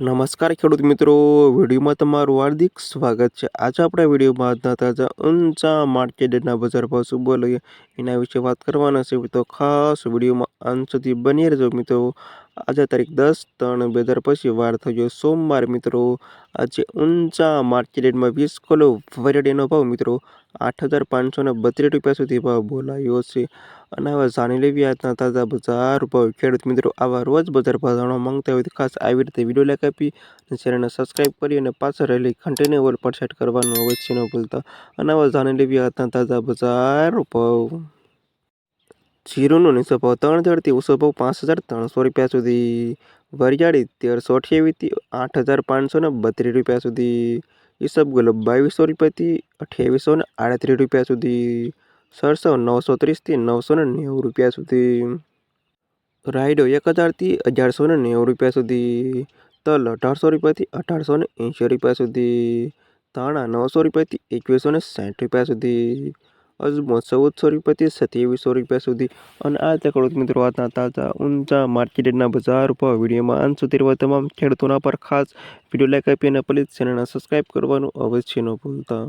નમસ્કાર ખેડૂત મિત્રો, વિડીયોમાં તમારું હાર્દિક સ્વાગત છે. આજે આપણા વિડીયોમાં આજના તાજા ઊંચા માર્કેટના બજાર ભાવ શું બોલીએ એના વિશે વાત કરવાના છે. તો ખાસ વિડીયોમાં અંત સુધી બની રહેજો મિત્રો. આજે તારીખ દસ ત્રણ બે હજાર પછી વાર થયો સોમવાર મિત્રો. આજે ઊંચા માર્કેટમાં વીસ કિલો વેરાયટીનો ભાવ મિત્રો. આઠ હજાર પાંચસો ને બત્રીસ રૂપિયા સુધી ભાવ બોલાયો છે. અને હવે જાણી લેવી આજના તાજા બજાર ભાવ. ખેડૂત મિત્રો, આવા રોજ બજાર ભાવ જાણવા માંગતા હોય તો ખાસ આવી રીતે વીડિયો લાઈક આપી અને ચેનલને સબસ્ક્રાઈબ કરી અને પાછળ રહેલી ઘંટીને ઓલ પર સેટ કરવાનું અવશ્ય ન ભૂલતા. અને હવે જાણી લેવી આજના તાજા બજાર ભાવ. જીરુનો નીચો ભાવ ત્રણ હજારથી ઓછો ભાવ પાંચ હજાર ત્રણસો રૂપિયા સુધી. વરિયાળી તેરસો અઠ્યાવીસથી આઠ હજાર પાંચસો ને બત્રીસ રૂપિયા સુધી. ઈસબગુલ બાવીસો રૂપિયાથી અઠ્યાવીસો ને આડત્રીસ રૂપિયા સુધી. સરસો નવસો ત્રીસથી નવસો ને નેવું રૂપિયા સુધી. રાયડો એક હજારથી અઢારસો ને નેવું રૂપિયા સુધી. તલ અઢારસો રૂપિયાથી અઢારસો ને એંશી રૂપિયા સુધી. ધાણા નવસો રૂપિયાથી એકવીસો ને સાઠ રૂપિયા સુધી. ચૌદસો રૂપિયાથી સત્યાવીસો રૂપિયા સુધી. અને આ તે ખેડૂત મિત્રો આજના તાજા ઊંચા માર્કેટના બજાર ઉપર વિડીયોમાં અંત સુધી રહેવા તમામ ખેડૂતોના પર ખાસ વીડિયો લાઈક આપી અને પ્લીઝ ચેનલને સબસ્ક્રાઈબ કરવાનું અવશ્ય ન ભૂલતા.